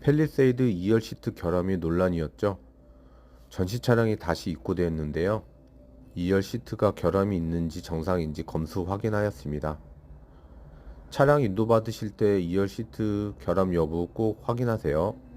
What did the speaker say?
펠리세이드 2열 시트 결함이 논란이었죠. 전시 차량이 다시 입고되었는데요. 2열 시트가 결함이 있는지 정상인지 검수 확인하였습니다. 차량 인도받으실 때 2열 시트 결함 여부 꼭 확인하세요.